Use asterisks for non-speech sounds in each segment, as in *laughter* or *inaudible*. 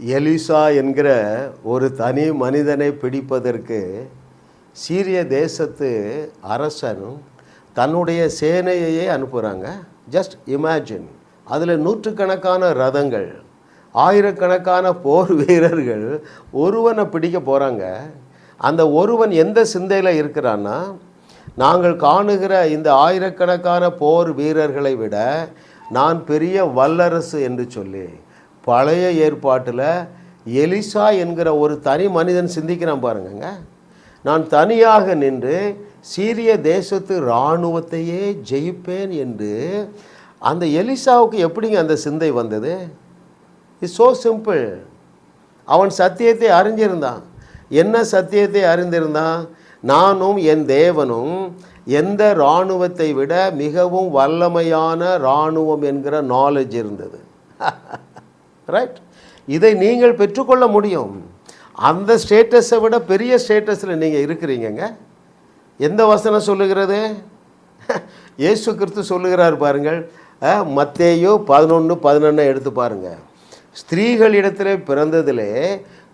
Elisha என்கிற ஒரு தனி மனிதனை பிடிப்பதற்கு சீரிய தேசத்து அரசனும் தன்னுடைய சேனையையே அனுப்புகிறாங்க ஜஸ்ட் இமேஜின் அதில் நூற்றுக்கணக்கான ரதங்கள் ஆயிரக்கணக்கான போர் வீரர்கள் ஒருவனை பிடிக்க போகிறாங்க அந்த ஒருவன் எந்த சிந்தையில் இருக்கிறான்னா நாங்கள் காணுகிற இந்த ஆயிரக்கணக்கான போர் வீரர்களை விட நான் பெரிய வல்லரசு என்று சொல்லி பழைய ஏற்பாட்டில் எலிசா என்கிற ஒரு தனி மனிதன் சிந்திக்கிறான் பாருங்கங்க. நான் தனியாக நின்று சீரிய தேசத்து இராணுவத்தையே ஜெயிப்பேன் என்று அந்த எலிசாவுக்கு எப்படிங்க அந்த சிந்தை வந்தது? இட்ஸ் ஸோ சிம்பிள் அவன் சத்தியத்தை அறிஞ்சிருந்தான். என்ன சத்தியத்தை அறிந்திருந்தான்? நானும் என் தேவனும் எந்த இராணுவத்தை விட மிகவும் வல்லமையான இராணுவம் என்கிற நாலேஜ் இருந்தது. *laughs* ரைட் இதை நீங்கள் பெற்றுக்கொள்ள முடியும். அந்த ஸ்டேட்டஸை விட பெரிய ஸ்டேட்டஸில் நீங்கள் இருக்கிறீங்கங்க. எந்த வசனம் சொல்லுகிறது? *laughs* இயேசு கிறிஸ்து சொல்லுகிறார் பாருங்கள். மத்தேயோ பதினொன்று பதினொன்று எடுத்து பாருங்கள் ஸ்திரீகளிடத்தில் பிறந்ததிலே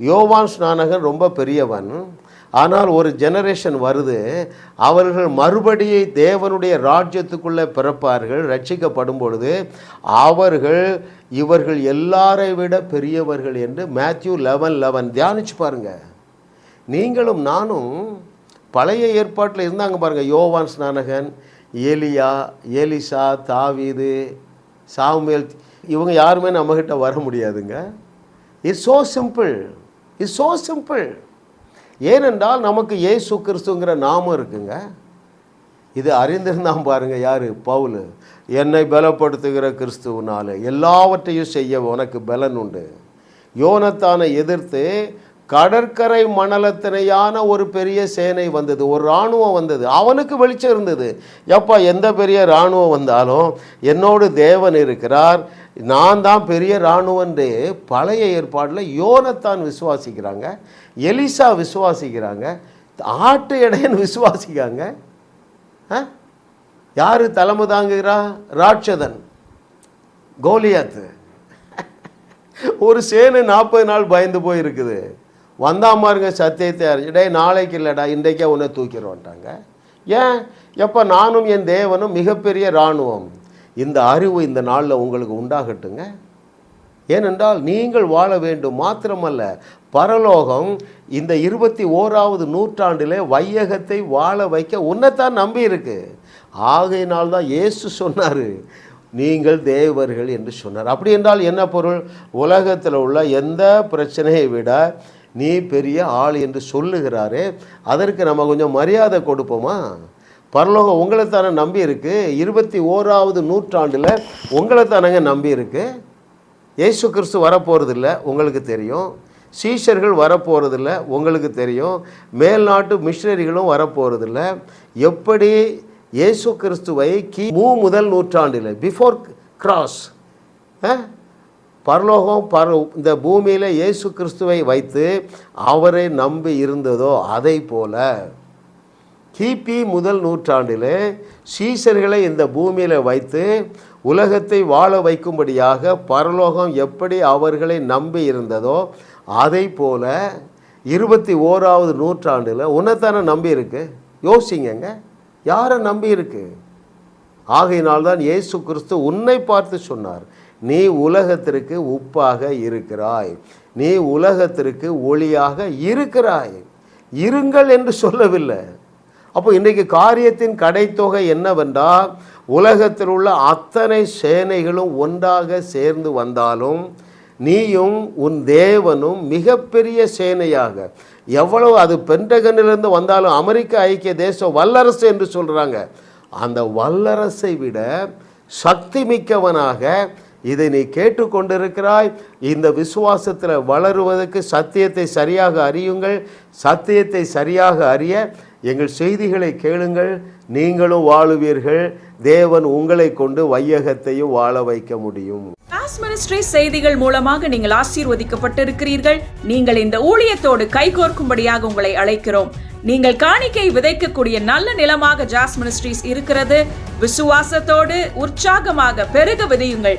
யோவான் ஸ்நானகன் ரொம்ப பெரியவன். ஆனால் ஒரு ஜெனரேஷன் வருது அவர்கள் மறுபடியை தேவனுடைய ராஜ்யத்துக்குள்ளே பிறப்பார்கள் ரட்சிக்கப்படும் பொழுது அவர்கள் இவர்கள் எல்லாரை விட பெரியவர்கள் என்று மேத்யூ லெவன் லெவன் தியானிச்சு பாருங்கள் நீங்களும் நானும் பழைய ஏற்பாட்டில் இருந்தாங்க பாருங்கள் யோவான் ஸ்நானகன் ஏலியா ஏலிசா தாவீது சாமுவேல் இவங்க யாருமே நம்மக்கிட்ட வர முடியாதுங்க. It's so simple it's so simple ஏனென்றால் நமக்கு இயேசு கிறிஸ்துங்கிற நாமம் இருக்குங்க. இது அறிந்திருந்தான் பாருங்க யாரு? பவுல். என்னை பலப்படுத்துகிற கிறிஸ்துவனால் எல்லாவற்றையும் செய்ய உனக்கு பலன் உண்டு. யோனத்தானை எதிர்த்து கடற்கரை மணலத்தினையான ஒரு பெரிய சேனை வந்தது ஒரு இராணுவம் வந்தது. அவனுக்கு வெளிச்சம் இருந்தது. எப்பா எந்த பெரிய இராணுவம் வந்தாலும் என்னோடு தேவன் இருக்கிறார். நான் தான் பெரிய இராணுவன்று பழைய ஏற்பாடில் யோனத்தான் விசுவாசிக்கிறாங்க எலிசா விசுவாசிக்கிறாங்க ஆட்டு இடையன் விசுவாசிக்காங்க ஆ? தலைமை தாங்குகிறா? ராட்சதன் கோலியாத்து. ஒரு சேனு நாற்பது நாள் பயந்து போயிருக்குது. வந்தாமாருங்க சத்தியத்தை அறிஞ்சுடே நாளைக்கு இல்லைடா இன்றைக்கே உன்னை தூக்கிடுவோன்ட்டாங்க. ஏன்? எப்போ நானும் என் தேவனும் மிகப்பெரிய இராணுவம். இந்த அறிவு இந்த நாளில் உங்களுக்கு உண்டாகட்டுங்க. ஏனென்றால் நீங்கள் வாழ வேண்டும் மாத்திரமல்ல பரலோகம் இந்த இருபத்தி ஓராவது நூற்றாண்டிலே வையகத்தை வாழ வைக்க உன்னைத்தான் நம்பி இருக்கு ஆகையினால் தான் இயேசு சொன்னார் நீங்கள் தேவர்கள் என்று சொன்னார். அப்படி என்றால் என்ன பொருள்? உலகத்தில் உள்ள எந்த பிரச்சனையை விட நீ பெரிய ஆள் என்று சொல்லுகிறாரே அதற்கு நம்ம கொஞ்சம் மரியாதை கொடுப்போமா? பரலோகம் உங்களைத்தானே நம்பி இருக்கு. இருபத்தி ஓராவது நூற்றாண்டில் உங்களைத்தானங்க நம்பி இருக்கு. ஏசு கிறிஸ்து வரப்போகிறதில்ல உங்களுக்கு தெரியும். சீஷர்கள் வரப்போகிறதில்ல உங்களுக்கு தெரியும். மேல்நாட்டு மிஷினரிகளும் வரப்போகிறதில்ல எப்படி இயேசு கிறிஸ்துவை கி மூ முதல் நூற்றாண்டில் பிஃபோர் கிராஸ் பரலோகம் பர இந்த பூமியில் இயேசு கிறிஸ்துவை வைத்து அவரை நம்பி இருந்ததோ அதை போல கிபி முதல் நூற்றாண்டில் சீசர்களை இந்த பூமியில் வைத்து உலகத்தை வாழ வைக்கும்படியாக பரலோகம் எப்படி அவர்களை நம்பி இருந்ததோ அதை போல இருபத்தி ஓராவது நூற்றாண்டில் உன்னைத்தானே நம்பி இருக்கு? யோசிங்கங்க யாரை நம்பி இருக்கு? ஆகையினால்தான் இயேசு கிறிஸ்து உன்னை பார்த்து சொன்னார். நீ உலகத்திற்கு உப்பாக இருக்கிறாய். நீ உலகத்திற்கு ஒளியாக இருக்கிறாய். இருங்கள் என்று சொல்லவில்லை. அப்போ இன்றைக்கு காரியத்தின் கடைத்தொகை என்னவென்றால் உலகத்தில் உள்ள அத்தனை சேனைகளும் ஒன்றாக சேர்ந்து வந்தாலும் நீயும் உன் தேவனும் மிகப்பெரிய சேனையாக எவ்வளவு அது பென்டகனிலிருந்து வந்தாலும் அமெரிக்க ஐக்கிய தேசம் வல்லரசு என்று சொல்கிறாங்க அந்த வல்லரசை விட சக்தி மிக்கவனாக இதை நீ கேட்டுக்கொண்டிருக்கிறாய். இந்த விசுவாசத்தில் வளருவதற்கு சத்தியத்தை சரியாக அறியுங்கள். சத்தியத்தை சரியாக அறிய எங்கள் செய்திகளை கேளுங்கள். நீங்களும் வாழுவீர்கள். தேவன் உங்களை கொண்டு வையகத்தையும் வாழ வைக்க முடியும். மினிஸ்ட்ரி செய்திகள் மூலமாக நீங்கள் ஆசீர்வதிக்கப்பட்டிருக்கிறீர்கள். நீங்கள் இந்த ஊழியத்தோடு கைகோர்க்கும்படியாக உங்களை அழைக்கிறோம். நீங்கள் காணிக்கை விதைக்கக்கூடிய நல்ல நிலமாக ஜாஸ் மினிஸ்ட்ரீஸ் இருக்கிறது. விசுவாசத்தோடு உற்சாகமாக பெருக விதையுங்கள்.